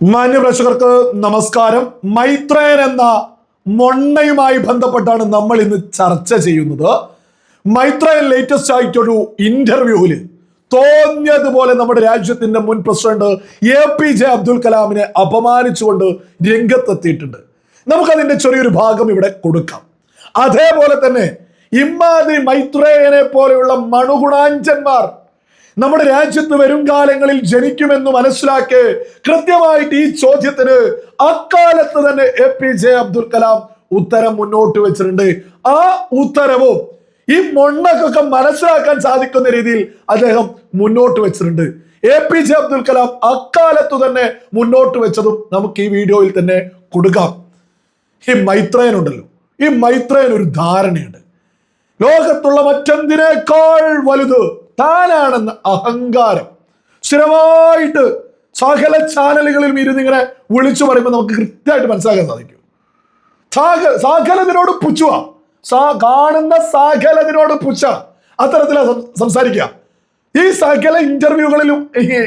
മാന്യപ്രേക്ഷകർക്ക് നമസ്കാരം. മൈത്രേയൻ എന്ന മൊണ്ണയുമായി ബന്ധപ്പെട്ടാണ് നമ്മൾ ഇന്ന് ചർച്ച ചെയ്യുന്നത്. മൈത്രേയൻ ലേറ്റസ്റ്റ് ആയിട്ടൊരു ഇന്റർവ്യൂവിൽ തോന്നിയതുപോലെ നമ്മുടെ രാജ്യത്തിന്റെ മുൻ president A P J Abdul കലാമിനെ അപമാനിച്ചുകൊണ്ട് രംഗത്തെത്തിയിട്ടുണ്ട്. നമുക്കതിന്റെ ചെറിയൊരു ഭാഗം ഇവിടെ കൊടുക്കാം. അതേപോലെ തന്നെ ഇമ്മാതിരി മൈത്രേയനെ പോലെയുള്ള മണുഗുണാഞ്ചന്മാർ നമ്മുടെ രാജ്യത്ത് വരും കാലങ്ങളിൽ ജനിക്കുമെന്ന് മനസ്സിലാക്കി കൃത്യമായിട്ട് ഈ ചോദ്യത്തിന് അക്കാലത്ത് തന്നെ A P J Abdul Kalam ഉത്തരം മുന്നോട്ട് വെച്ചിട്ടുണ്ട്. ആ ഉത്തരവും ഈ മൊണ്ണക്കൊക്കെ മനസ്സിലാക്കാൻ സാധിക്കുന്ന രീതിയിൽ അദ്ദേഹം മുന്നോട്ട് വെച്ചിട്ടുണ്ട്. A P J Abdul Kalam അക്കാലത്ത് തന്നെ മുന്നോട്ട് വെച്ചതും നമുക്ക് ഈ വീഡിയോയിൽ തന്നെ കൊടുക്കാം. ഈ മൈത്രയൻ ഉണ്ടല്ലോ ഈ മൈത്രയൻ ഒരു ധാരണയുണ്ട്. ലോകത്തുള്ള മറ്റെന്തിനേക്കാൾ വലുത് താനാണെന്ന അഹങ്കാരം. സ്ഥിരമായിട്ട് സകല ചാനലുകളിലും ഇരുന്ന് ഇങ്ങനെ വിളിച്ചു പറയുമ്പോൾ നമുക്ക് കൃത്യമായിട്ട് മനസ്സിലാക്കാൻ സാധിക്കും. സാഖലതിനോട് പുച്ഛുക. സാ കാണുന്ന സാഖലതിനോട് പുച്ഛ അത്തരത്തിലാണ് സംസാരിക്കുക. ഈ സകല ഇന്റർവ്യൂകളിലും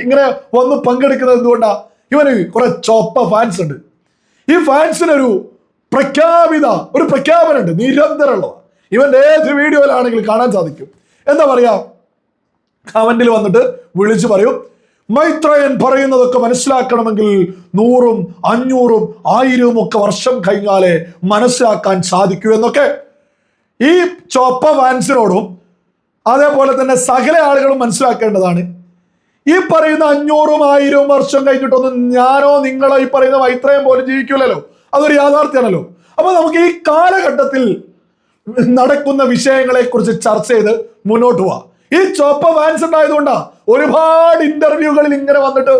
ഇങ്ങനെ വന്ന് പങ്കെടുക്കുന്നത് എന്തുകൊണ്ടാ? ഇവന് കുറെ ചോപ്പ ഫാൻസ് ഉണ്ട്. ഈ ഫാൻസിനൊരു പ്രഖ്യാപിത ഒരു പ്രഖ്യാപനമുണ്ട്. നിരന്തരമുള്ള ഇവന്റെ ഏത് വീഡിയോയിലാണെങ്കിലും കാണാൻ സാധിക്കും. എന്താ പറയാ? കമന്റിൽ വന്നിട്ട് വിളിച്ചു പറയും. മൈത്രയൻ പറയുന്നതൊക്കെ മനസ്സിലാക്കണമെങ്കിൽ നൂറും അഞ്ഞൂറും ആയിരവും ഒക്കെ വർഷം കഴിഞ്ഞാലേ മനസ്സിലാക്കാൻ സാധിക്കൂ എന്നൊക്കെ. ഈ ചോപ്പ വാൻസിനോടും അതേപോലെ തന്നെ സകല ആളുകളും മനസ്സിലാക്കേണ്ടതാണ്. ഈ പറയുന്ന അഞ്ഞൂറും ആയിരവും വർഷം കഴിഞ്ഞിട്ടൊന്നും ഞാനോ നിങ്ങളോ ഈ പറയുന്ന മൈത്രയം പോലും ജീവിക്കില്ലല്ലോ അതൊരു യാഥാർത്ഥ്യമാണല്ലോ. അപ്പൊ നമുക്ക് ഈ കാലഘട്ടത്തിൽ നടക്കുന്ന വിഷയങ്ങളെ കുറിച്ച് ചർച്ച ചെയ്ത് മുന്നോട്ട് പോവാം. ഈ ചോപ്പ ഫാൻസ് ഉണ്ടായതുകൊണ്ടാ ഒരുപാട് ഇന്റർവ്യൂകളിൽ ഇങ്ങനെ വന്നിട്ട്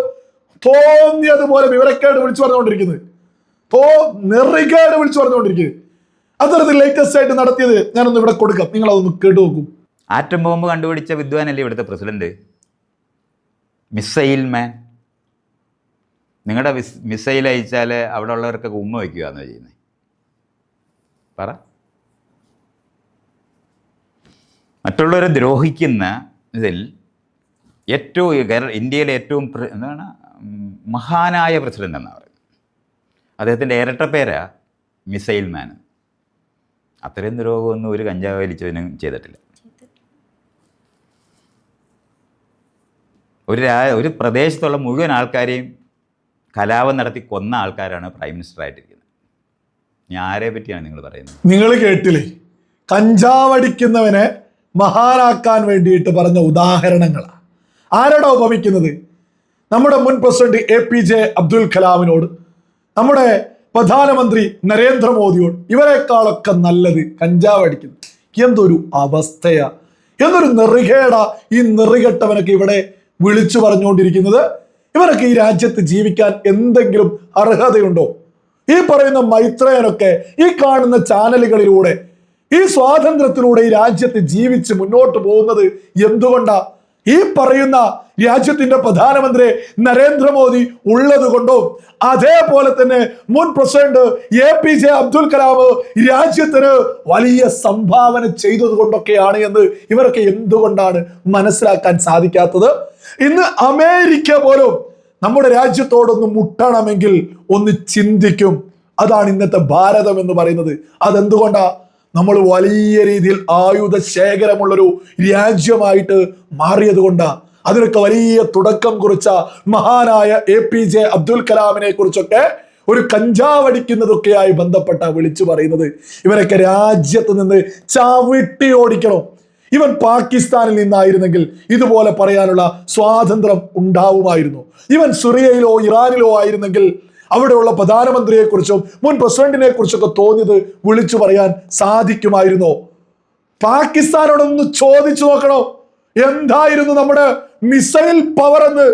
തോന്നിയതുപോലെ വിവരക്കേട് വിളിച്ചു പറഞ്ഞുകൊണ്ടിരിക്കുന്നത് തോ നിറികേട് വിളിച്ചു പറഞ്ഞുകൊണ്ടിരിക്കുന്നത് അത്തരത്തിൽ ലേറ്റസ്റ്റ് ആയിട്ട് നടത്തിയത് ഞാനൊന്ന് ഇവിടെ കൊടുക്കാം. നിങ്ങൾ അതൊന്ന് കേട്ടു നോക്കൂ ആറ്റം ബോംബ് കണ്ടുപിടിച്ച വിദ്വാനല്ലേ ഇവിടുത്തെ പ്രസിഡന്റ്? മിസൈൽ മാൻ. നിങ്ങളുടെ മിസൈൽ അയച്ചാൽ അവിടെ ഉള്ളവർക്കൊക്കെ ഉമ്മ വയ്ക്കുക എന്ന് ചെയ്യുന്നത് പറ. മറ്റുള്ളവരെ ദ്രോഹിക്കുന്ന ഇതിൽ ഏറ്റവും ഇന്ത്യയിലെ ഏറ്റവും എന്താണ്? മഹാനായ പ്രസിഡന്റ് എന്നാണ് പറയുന്നത്. അദ്ദേഹത്തിന്റെ ഇരട്ട പേരാ മിസൈൽ മാൻ. അത്രയും ദ്രോഹമൊന്നും ഒരു കഞ്ചാവ് വലിച്ചവനും ചെയ്തിട്ടില്ല. ഒരു രാ ഒരു പ്രദേശത്തുള്ള മുഴുവൻ ആൾക്കാരെയും കലാപം നടത്തി കൊന്ന ആൾക്കാരാണ് പ്രൈം മിനിസ്റ്റർ ആയിട്ടിരിക്കുന്നത് ഞാൻ ആരെ പറ്റിയാണ് നിങ്ങൾ പറയുന്നത്? നിങ്ങൾ കേട്ടില്ലേ? കഞ്ചാവടിക്കുന്നവനെ മഹാനാക്കാൻ വേണ്ടിയിട്ട് പറഞ്ഞ ഉദാഹരണങ്ങളാണ് ആരോടാ ഉപമിക്കുന്നത്? നമ്മുടെ മുൻ president A P J Abdul കലാമിനോട് നമ്മുടെ പ്രധാനമന്ത്രി നരേന്ദ്രമോദിയോട് ഇവരെക്കാളൊക്കെ നല്ലത് കഞ്ചാവ് അടിക്കുന്നത് എന്തൊരു അവസ്ഥയാ. എന്നൊരു നെറികേട ഈ നെറികെട്ടവനൊക്കെ ഇവിടെ വിളിച്ചു പറഞ്ഞുകൊണ്ടിരിക്കുന്നത്. ഇവരൊക്കെ ഈ രാജ്യത്ത് ജീവിക്കാൻ എന്തെങ്കിലും അർഹതയുണ്ടോ? ഈ പറയുന്ന മൈത്രേനൊക്കെ ഈ കാണുന്ന ചാനലുകളിലൂടെ ഈ സ്വാതന്ത്ര്യത്തിലൂടെ ഈ രാജ്യത്ത് ജീവിച്ച് മുന്നോട്ട് പോകുന്നത് എന്തുകൊണ്ടാ? ഈ പറയുന്ന രാജ്യത്തിന്റെ പ്രധാനമന്ത്രി നരേന്ദ്രമോദി ഉള്ളത് കൊണ്ടോ അതേപോലെ തന്നെ മുൻ president A P J Abdul Kalam രാജ്യത്തിന് വലിയ സംഭാവന ചെയ്തത് കൊണ്ടൊക്കെയാണ് എന്ന് ഇവരൊക്കെ എന്തുകൊണ്ടാണ് മനസ്സിലാക്കാൻ സാധിക്കാത്തത്? ഇന്ന് അമേരിക്ക പോലും നമ്മുടെ രാജ്യത്തോടൊന്ന് മുട്ടണമെങ്കിൽ ഒന്ന് ചിന്തിക്കും. അതാണ് ഇന്നത്തെ ഭാരതം എന്ന് പറയുന്നത്. അതെന്തുകൊണ്ടാ? നമ്മൾ വലിയ രീതിയിൽ ആയുധ ശേഖരമുള്ളൊരു രാജ്യമായിട്ട് മാറിയത് കൊണ്ടാ. അതിനൊക്കെ വലിയ തുടക്കം കുറിച്ച മഹാനായ എ പി ജെ അബ്ദുൽ കലാമിനെ കുറിച്ചൊക്കെ ഒരു കഞ്ചാവടിക്കുന്നതൊക്കെയായി ബന്ധപ്പെട്ട വിളിച്ചു പറയുന്നത്. ഇവരൊക്കെ രാജ്യത്ത് നിന്ന് ചവിട്ടി ഓടിക്കണം. ഇവൻ പാകിസ്ഥാനിൽ നിന്നായിരുന്നെങ്കിൽ ഇതുപോലെ പറയാനുള്ള സ്വാതന്ത്ര്യം ഉണ്ടാവുമായിരുന്നു. ഇവൻ സുറിയയിലോ ഇറാനിലോ ആയിരുന്നെങ്കിൽ അവിടെയുള്ള പ്രധാനമന്ത്രിയെക്കുറിച്ചും മുൻ പ്രസിഡന്റിനെ കുറിച്ചൊക്കെ തോന്നിയത് വിളിച്ചു പറയാൻ സാധിക്കുമായിരുന്നോ. പാകിസ്ഥാനോടൊന്ന് ചോദിച്ചു നോക്കണോ? എന്തായിരുന്നു നമ്മുടെ മിസൈൽ പവർ എന്ന്?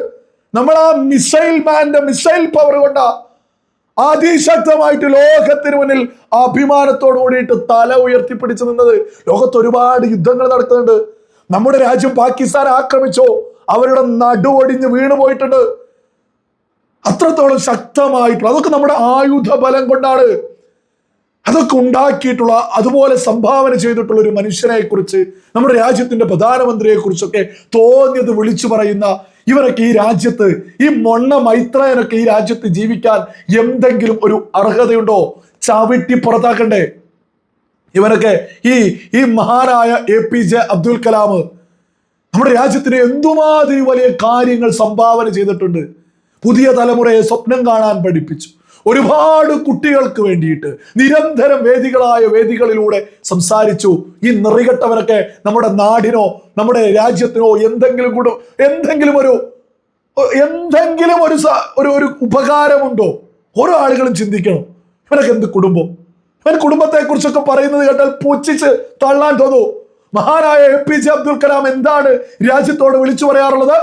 നമ്മൾ ആ മിസൈൽ മാന്റെ മിസൈൽ പവർ കൊണ്ട അതിശക്തമായിട്ട് ലോകത്തിന് മുന്നിൽ അഭിമാനത്തോടു കൂടിയിട്ട് തല ഉയർത്തിപ്പിടിച്ചു നിന്നത്? ലോകത്ത് ഒരുപാട് യുദ്ധങ്ങൾ നടത്തുന്നുണ്ട് നമ്മുടെ രാജ്യം പാകിസ്ഥാൻ ആക്രമിച്ചോ? അവരുടെ നടുവൊടിഞ്ഞ് വീണു പോയിട്ടുണ്ട് അത്രത്തോളം ശക്തമായിട്ടുള്ള അതൊക്കെ നമ്മുടെ ആയുധ ബലം കൊണ്ടാണ്. അതൊക്കെ ഉണ്ടാക്കിയിട്ടുള്ള അതുപോലെ സംഭാവന ചെയ്തിട്ടുള്ള ഒരു മനുഷ്യനെ കുറിച്ച് നമ്മുടെ രാജ്യത്തിന്റെ പ്രധാനമന്ത്രിയെ കുറിച്ചൊക്കെ തോന്നിയത് വിളിച്ചു പറയുന്ന ഇവരൊക്കെ ഈ രാജ്യത്ത് ഈ മൊണ്ണ മൈത്രയനൊക്കെ ഈ രാജ്യത്ത് ജീവിക്കാൻ എന്തെങ്കിലും ഒരു അർഹതയുണ്ടോ? ചവിട്ടി പുറത്താക്കണ്ടേ? ഇവരൊക്കെ ഈ ഈ മഹാനായ A P J Abdul Kalam നമ്മുടെ രാജ്യത്തിന് എന്തുമാതിരി വലിയ കാര്യങ്ങൾ സംഭാവന ചെയ്തിട്ടുണ്ട്? പുതിയ തലമുറയെ സ്വപ്നം കാണാൻ പഠിപ്പിച്ചു. ഒരുപാട് കുട്ടികൾക്ക് വേണ്ടിയിട്ട് നിരന്തരം വേദികളായ വേദികളിലൂടെ സംസാരിച്ചു. ഈ നിറികെട്ടവരൊക്കെ നമ്മുടെ നാടിനോ നമ്മുടെ രാജ്യത്തിനോ എന്തെങ്കിലും കൂടെ എന്തെങ്കിലും ഒരു എന്തെങ്കിലും ഒരു ഒരു ഒരു ഉപകാരമുണ്ടോ? ഓരോ ആളുകളും ചിന്തിക്കണം. ഇവനൊക്കെ എന്ത് കുടുംബം? ഇവൻ കുടുംബത്തെ കുറിച്ചൊക്കെ പറയുന്നത് കേട്ടാൽ പൂച്ചിച്ച് തള്ളാൻ തോന്നൂ. മഹാനായ A P J Abdul Kalam എന്താണ് രാജ്യത്തോട് വിളിച്ചു പറയാറുള്ളത്?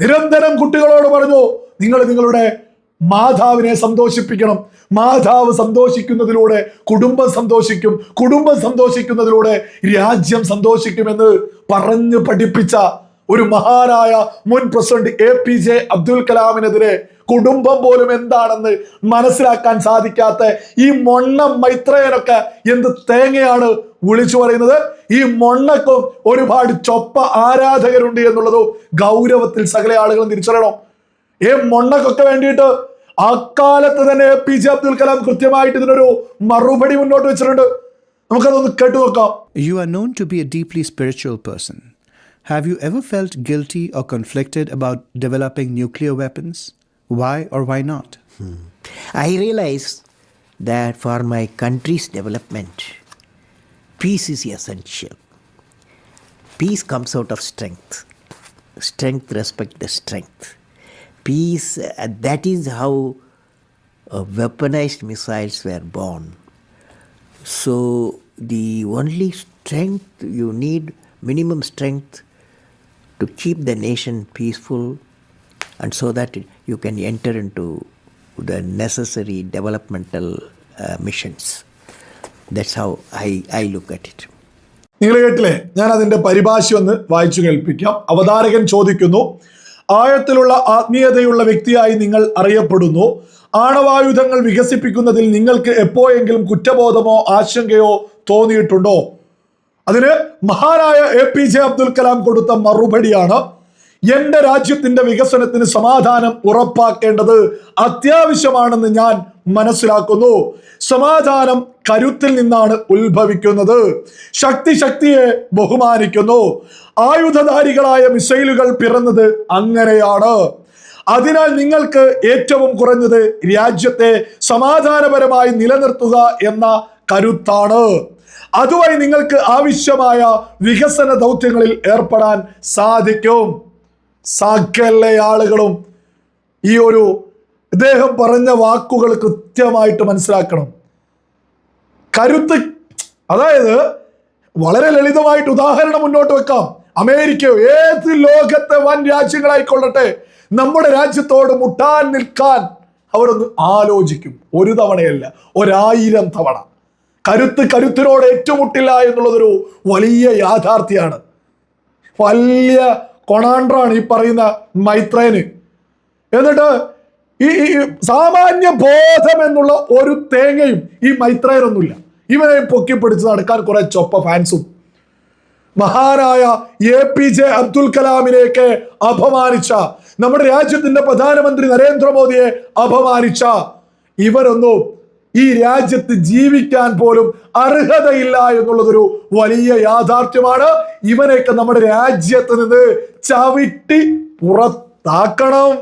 നിരന്തരം കുട്ടികളോട് പറഞ്ഞു നിങ്ങൾ നിങ്ങളുടെ മാതാവിനെ സന്തോഷിപ്പിക്കണം. മാതാവ് സന്തോഷിക്കുന്നതിലൂടെ കുടുംബം സന്തോഷിക്കും. കുടുംബം സന്തോഷിക്കുന്നതിലൂടെ രാജ്യം സന്തോഷിക്കുമെന്ന് പറഞ്ഞു പഠിപ്പിച്ച ഒരു മഹാനായ മുൻ president A P J Abdul കലാമിനെതിരെ കുടുംബം പോലും എന്താണെന്ന് മനസ്സിലാക്കാൻ സാധിക്കാത്ത ഈ മൊണ്ണ മൈത്രയനൊക്കെ എന്ത് തേങ്ങയാണ് വിളിച്ചു പറയുന്നത്? ഈ മൊണ്ണക്കും ഒരുപാട് ചൊപ്പ ആരാധകരുണ്ട് എന്നുള്ളതും ഗൗരവത്തിൽ സകല ആളുകളും തിരിച്ചറിയണം. ഈ മൊണ്ണക്കൊക്കെ വേണ്ടിയിട്ട് അക്കാലത്ത് തന്നെ A P J Abdul Kalam കൃത്യമായിട്ട് ഇതിനൊരു മറുപടി മുന്നോട്ട് വെച്ചിട്ടുണ്ട് നമുക്കതൊന്ന് കേട്ടു നോക്കാം You are known to be a deeply spiritual person. Have you ever felt guilty or conflicted about developing nuclear weapons? Why or why not? I realize that for my country's development, peace is essential. Peace comes out of strength. Strength respect the strength. Peace, uh, that is how uh, weaponized missiles were born. So the only strength you need, minimum strength, to keep the nation peaceful, and so that you can enter into the necessary developmental uh, missions. That's how I, I look at it. നിങ്ങൾ കേട്ടില്ലേ ഞാൻ അതിന്റെ പരിഭാഷ ഒന്ന് വായിച്ചു കേൾപ്പിക്കാം അവതാരകൻ ചോദിക്കുന്നു ആഴത്തിലുള്ള ആത്മീയതയുള്ള വ്യക്തിയായി നിങ്ങൾ അറിയപ്പെടുന്നു. ആണവായുധങ്ങൾ വികസിപ്പിക്കുന്നതിൽ നിങ്ങൾക്ക് എപ്പോഴെങ്കിലും കുറ്റബോധമോ ആശങ്കയോ തോന്നിയിട്ടുണ്ടോ? അതിന് മഹാനായ A P J Abdul Kalam കൊടുത്ത മറുപടിയാണ്. എന്റെ രാജ്യത്തിന്റെ വികസനത്തിന് സമാധാനം ഉറപ്പാക്കേണ്ടത് അത്യാവശ്യമാണെന്ന് ഞാൻ മനസ്സിലാക്കുന്നു. സമാധാനം കരുത്തിൽ നിന്നാണ് ഉത്ഭവിക്കുന്നത്. ശക്തി ശക്തിയെ ബഹുമാനിക്കുന്നു. ആയുധധാരികളായ മിസൈലുകൾ പിറന്നത് അങ്ങനെയാണ്. അതിനാൽ നിങ്ങൾക്ക് ഏറ്റവും കുറഞ്ഞത് രാജ്യത്തെ സമാധാനപരമായി നിലനിർത്തുക എന്ന കരുത്താണ്. അതുവഴി നിങ്ങൾക്ക് ആവശ്യമായ വികസന ദൗത്യങ്ങളിൽ ഏർപ്പെടാൻ സാധിക്കും. സകല ആളുകളും ഈ ഒരു ഇദ്ദേഹം പറഞ്ഞ വാക്കുകൾ കൃത്യമായിട്ട് മനസ്സിലാക്കണം. കരുത്ത് അതായത് വളരെ ലളിതമായിട്ട് ഉദാഹരണം മുന്നോട്ട് വെക്കാം. അമേരിക്ക ഏത് ലോകത്തെ വൻ രാജ്യങ്ങളായിക്കൊള്ളട്ടെ നമ്മുടെ രാജ്യത്തോട് മുട്ടാൻ നിൽക്കാൻ അവരൊന്ന് ആലോചിക്കും. ഒരു തവണയല്ല ഒരായിരം തവണ. കരുത്ത് കരുത്തിനോട് ഏറ്റുമുട്ടില്ല എന്നുള്ളതൊരു വലിയ യാഥാർത്ഥ്യമാണ് വലിയ കൊണാണ്ട്രാണ് ഈ പറയുന്ന മൈത്രേന് എന്നിട്ട് ഈ സാമാന്യ ബോധം എന്നുള്ള ഒരു തേങ്ങയും ഈ മൈത്രേനൊന്നുമില്ല ഇവനെ പൊക്കിപ്പിടിച്ച് നടക്കാൻ കുറെ ചൊപ്പ ഫാൻസും. മഹാനായ എ പി ജെ അബ്ദുൽ കലാമിനെയൊക്കെ അപമാനിച്ച നമ്മുടെ രാജ്യത്തിന്റെ പ്രധാനമന്ത്രി നരേന്ദ്രമോദിയെ അപമാനിച്ച ഇവരൊന്നും ഈ രാജ്യത്ത് ജീവിക്കാൻ പോലും അർഹതയില്ല എന്നുള്ളതൊരു വലിയ യാഥാർത്ഥ്യമാണ്. ഇവനെയൊക്കെ നമ്മുടെ രാജ്യത്ത് നിന്ന് ചവിട്ടി പുറത്താക്കണം.